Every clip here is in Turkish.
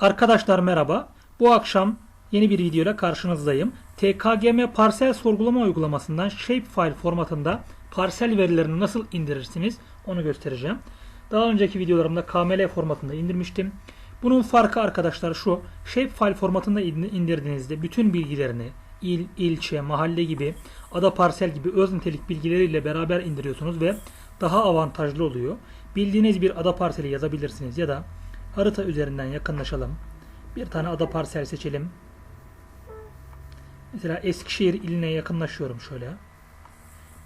Arkadaşlar merhaba. Bu akşam yeni bir videoyla karşınızdayım. TKGM parsel sorgulama uygulamasından shapefile formatında parsel verilerini nasıl indirirsiniz onu göstereceğim. Daha önceki videolarımda KML formatında indirmiştim. Bunun farkı arkadaşlar şu. Shapefile formatında indirdiğinizde bütün bilgilerini il, ilçe, mahalle gibi, ada parsel gibi öz nitelik bilgileriyle beraber indiriyorsunuz ve daha avantajlı oluyor. Bildiğiniz bir ada parseli yazabilirsiniz ya da harita üzerinden yakınlaşalım. Bir tane ada parsel seçelim. Mesela Eskişehir iline yakınlaşıyorum şöyle.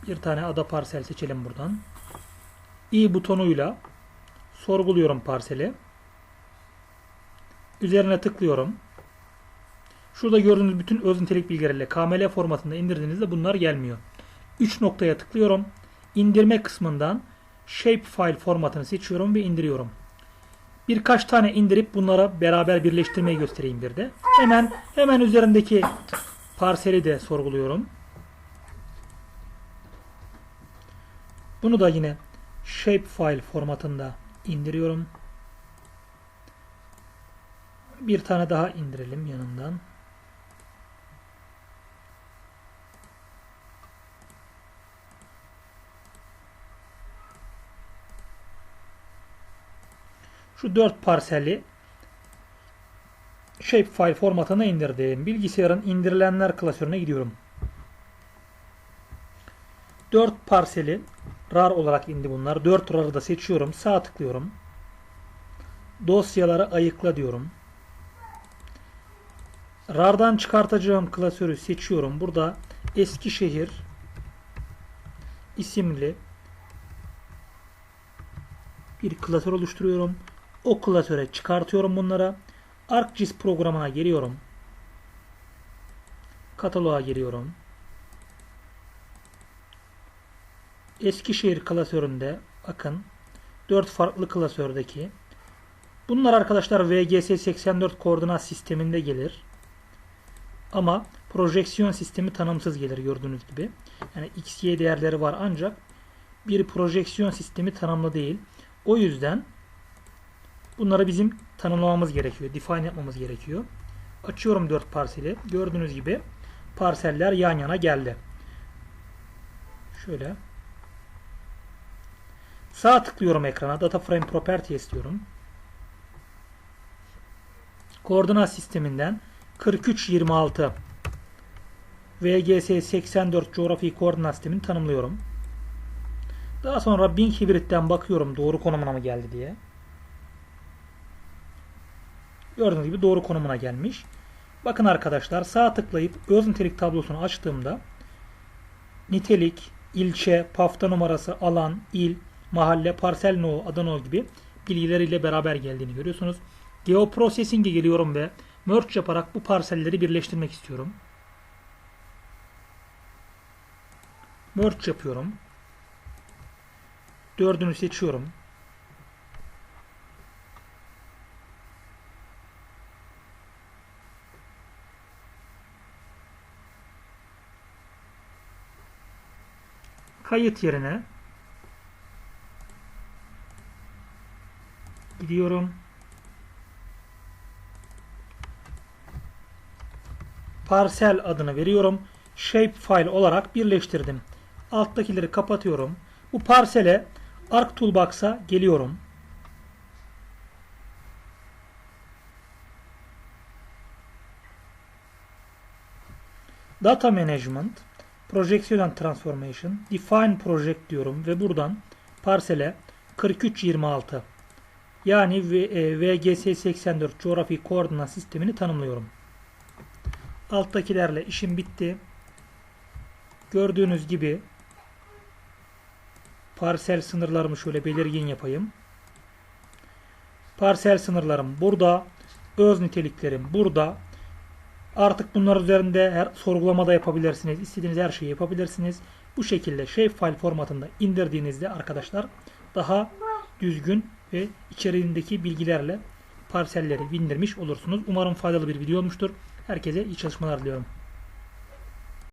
Bir tane ada parsel seçelim buradan. i butonuyla sorguluyorum parseli. Üzerine tıklıyorum. Şurada gördüğünüz bütün öz nitelik bilgileriyle KML formatında indirdiğinizde bunlar gelmiyor. 3 noktaya tıklıyorum. İndirme kısmından Shapefile formatını seçiyorum ve indiriyorum. Birkaç tane indirip bunlara beraber birleştirmeyi göstereyim bir de. Hemen hemen üzerindeki parseli de sorguluyorum. Bunu da yine Shapefile formatında indiriyorum. Bir tane daha indirelim yanından. Şu 4 parseli shapefile formatına indirdim. Bilgisayarın indirilenler klasörüne gidiyorum. 4 parseli rar olarak indi bunlar. 4 rar'ı da seçiyorum. Sağ tıklıyorum. Dosyaları ayıkla diyorum. RAR'dan çıkartacağım klasörü seçiyorum. Burada Eskişehir isimli bir klasör oluşturuyorum. O klasöre çıkartıyorum bunlara. ArcGIS programına giriyorum. Kataloğa giriyorum. Eskişehir klasöründe bakın 4 farklı klasördeki bunlar arkadaşlar VGS84 koordinat sisteminde gelir. Ama projeksiyon sistemi tanımsız gelir gördüğünüz gibi. Yani x, y değerleri var ancak bir projeksiyon sistemi tanımlı değil. O yüzden Bunları bizim tanımlamamız gerekiyor. Define yapmamız gerekiyor. Açıyorum 4 parseli. Gördüğünüz gibi parseller yan yana geldi. Şöyle. Sağ tıklıyorum ekrana. Data Frame Property istiyorum. Koordinat sisteminden 4326 VGS 84 coğrafi koordinat sistemini tanımlıyorum. Daha sonra Bing Hibrit'ten bakıyorum doğru konumuna mı geldi diye. Gördüğünüz gibi doğru konumuna gelmiş. Bakın arkadaşlar sağ tıklayıp öz nitelik tablosunu açtığımda nitelik, ilçe, pafta numarası, alan, il, mahalle, parsel no, adano gibi bilgileriyle beraber geldiğini görüyorsunuz. Geoprocessing'e geliyorum ve merge yaparak bu parselleri birleştirmek istiyorum. Merge yapıyorum. Dördünü seçiyorum. Kayıt yerine gidiyorum. Parsel adını veriyorum. Shapefile olarak birleştirdim. Alttakileri kapatıyorum. Bu parsele Arc Toolbox'a geliyorum. Data Management Projection Transformation, Define Project diyorum ve buradan parsele 4326 yani VGS 84 coğrafi koordinat sistemini tanımlıyorum. Alttakilerle işim bitti. Gördüğünüz gibi parsel sınırlarımı şöyle belirgin yapayım. Parsel sınırlarım burada. Öz niteliklerim burada. Artık bunlar üzerinde her sorgulamada yapabilirsiniz. İstediğiniz her şeyi yapabilirsiniz. Bu şekilde shapefile formatında indirdiğinizde arkadaşlar daha düzgün ve içeriğindeki bilgilerle parselleri bindirmiş olursunuz. Umarım faydalı bir video olmuştur. Herkese iyi çalışmalar diliyorum.